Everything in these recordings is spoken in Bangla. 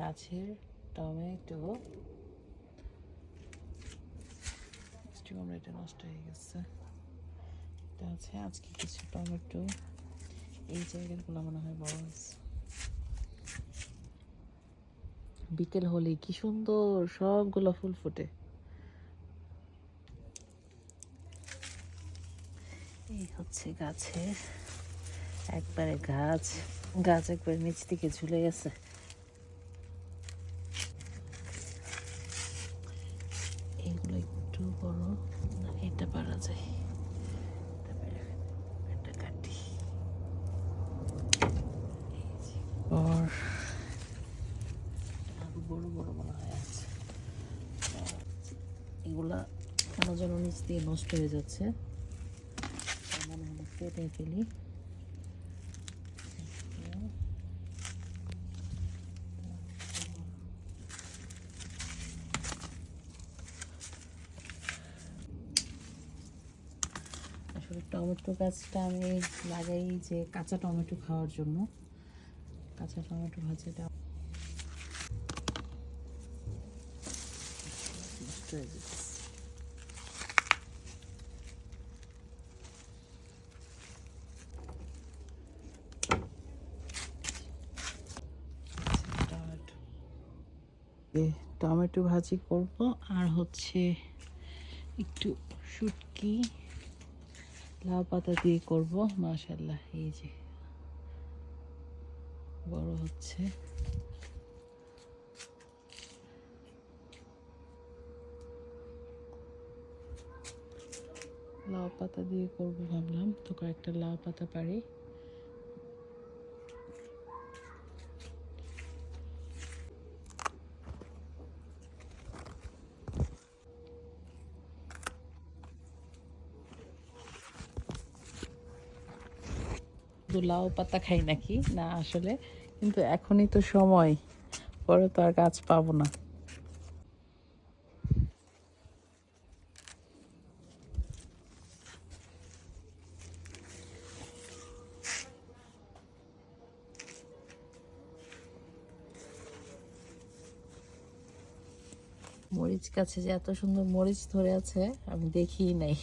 গাছের টমেটো টমেটো নষ্ট হয়ে গেছে। এটা আছে আজকে কিছু টমেটো। এই জায়গাগুলো মনে হয় বড় হয়েছে বিকেল হলে কি সুন্দর সবগুলো ফুল ফুটে। এই হচ্ছে গাছের একবারে গাছ। গাছ একবারে নিচ থেকে ঝুলে গেছে এগুলো একটু বড় না এটা পারা যায়। কাটি। আর আরও বড় বড় মনে হয় আছে। এগুলা কেন যেন নিচ দিয়ে নষ্ট হয়ে যাচ্ছে। মনে কেটে ফেলি। আসলে টমেটো গাছটা আমি লাগাই যে কাঁচা টমেটো খাওয়ার জন্য। কাঁচা টমেটো ভাজিটা টমেটো ভাজি করব, আর হচ্ছে একটু শুটকি। লাউ পাতা দিয়ে করব মাশাল্লাহ এই যে। বড় হচ্ছে। লাউ পাতা দিয়ে করব ভাবলাম, তো কয়েকটা লাউ পাতা পারি। শুধু লাউ পাতা খাই নাকি? না আসলে। কিন্তু এখনই তো সময়। পরে তো আর গাছ পাবো না। মরিচ গাছে যে এত সুন্দর মরিচ ধরে আছে, আমি দেখিই নাই।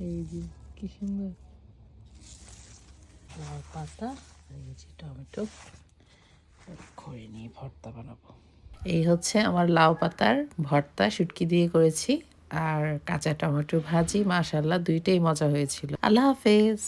এই যে, কি সুন্দর। লাউ পাতা আর এই যে টমেটো। করে নিয়ে ভর্তা বানাবো। এই হচ্ছে আমার লাউ পাতার ভর্তা শুটকি দিয়ে করেছি। আর কাঁচা টমেটো ভাজি মাশাল্লাহ দুইটাই মজা হয়েছিল। আল্লাহ হাফেজ।